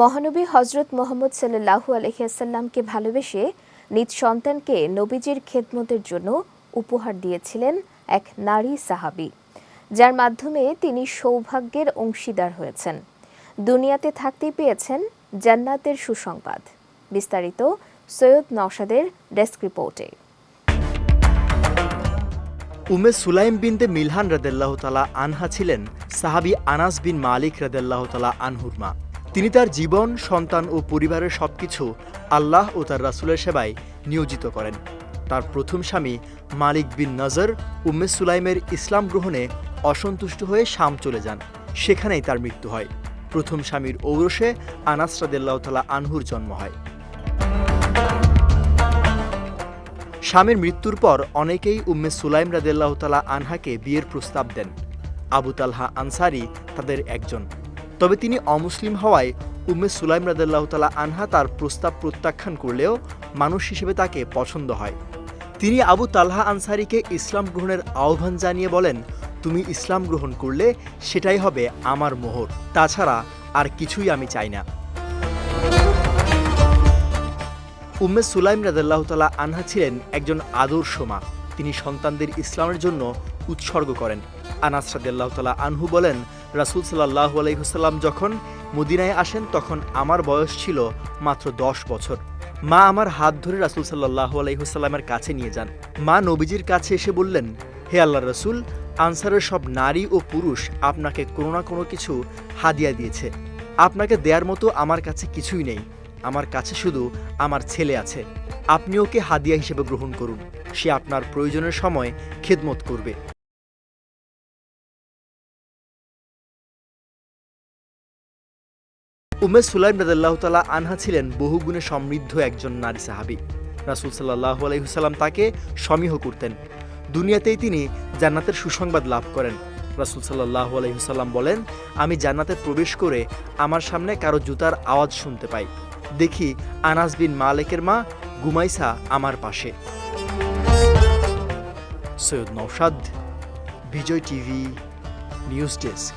মহানবী হজরত মোহাম্মদ সাল্লাহু আলহিয়াসাল্লামকে ভালোবেসে নিজ সন্তানকে নবীজির খেদমতের জন্য উপহার দিয়েছিলেন এক নারী সাহাবী, যার মাধ্যমে তিনি সৌভাগ্যের অংশীদার হয়েছেন। দুনিয়াতে থাকতেই পেয়েছেন জান্নাতের সুসংবাদ। বিস্তারিত সৈয়দ নওশাদের ডেস্ক রিপোর্টে। উমে সুলাইম বিনতে মিলহান রাদেল্লাহ তালা আনহা ছিলেন সাহাবি আনাস বিন মালিক রাদেল্লাহ তালা তিনি তার জীবন, সন্তান ও পরিবারের সবকিছু আল্লাহ ও তার রাসুলের সেবায় নিয়োজিত করেন। তার প্রথম স্বামী মালিক বিন নজর উম্মে সুলাইমের ইসলাম গ্রহণে অসন্তুষ্ট হয়ে শাম চলে যান। সেখানেই তার মৃত্যু হয়। প্রথম স্বামীর ঔরসে আনাস রাদেল্লাহ তালা আনহুর জন্ম হয়। স্বামীর মৃত্যুর পর অনেকেই উম্মে সুলাইম রাদেল্লাহ তালা আনহাকে বিয়ের প্রস্তাব দেন। আবু তালহা আনসারি তাদের একজন। তবে তিনি অমুসলিম হওয়ায় উম্মে সুলাইম রাদেল্লাহ তালা আনহা তার প্রস্তাব প্রত্যাখ্যান করলেও মানুষ হিসেবে তাকে পছন্দ হয়। তিনি আবু তালহা আনসারিকে ইসলাম গ্রহণের আহ্বান জানিয়ে বলেন, তুমি ইসলাম গ্রহণ করলে সেটাই হবে আমার মোহর, তাছাড়া আর কিছুই আমি চাই না। উম্মে সুলাইম রাদাল্লাহ তালা আনহা ছিলেন একজন আদর্শ মা। তিনি সন্তানদের ইসলামের জন্য উৎসর্গ করেন। আনাস রাদাল্লাহ আনহু বলেন রাসুল সাল্লাহ আলাইহুসাল্লাম যখন মদিনায় আসেন, তখন আমার বয়স ছিল মাত্র দশ বছর। মা আমার হাত ধরে রাসুল সাল্লাহ আলাইহুসাল্লামের কাছে নিয়ে যান। মা নবীজির কাছে এসে বললেন, হে আল্লাহ রসুল, আনসারের সব নারী ও পুরুষ আপনাকে কোনো না কোনো কিছু হাদিয়া দিয়েছে। আপনাকে দেয়ার মতো আমার কাছে কিছুই নেই। আমার কাছে শুধু আমার ছেলে আছে। আপনি ওকে হাদিয়া হিসেবে গ্রহণ করুন। সে আপনার প্রয়োজনের সময় খেদমত করবে। উমে সুলাইম রাদাল্লাহ তালা আনহা ছিলেন বহুগুণে সমৃদ্ধ একজন নারী সাহাবী। রাসুল সাল্লাহ আলহিহুসাল্লাম তাকে সমীহ করতেন। দুনিয়াতেই তিনি জান্নাতের সুসংবাদ লাভ করেন। রাসুল সাল্লাহ আলহিহুসাল্লাম বলেন, আমি জান্নাতে প্রবেশ করে আমার সামনে কারও জুতার আওয়াজ শুনতে পাই। দেখি আনাস বিন মালেকের মা গুমাইসা আমার পাশে। Syed Naushad Bijoy TV, news desk.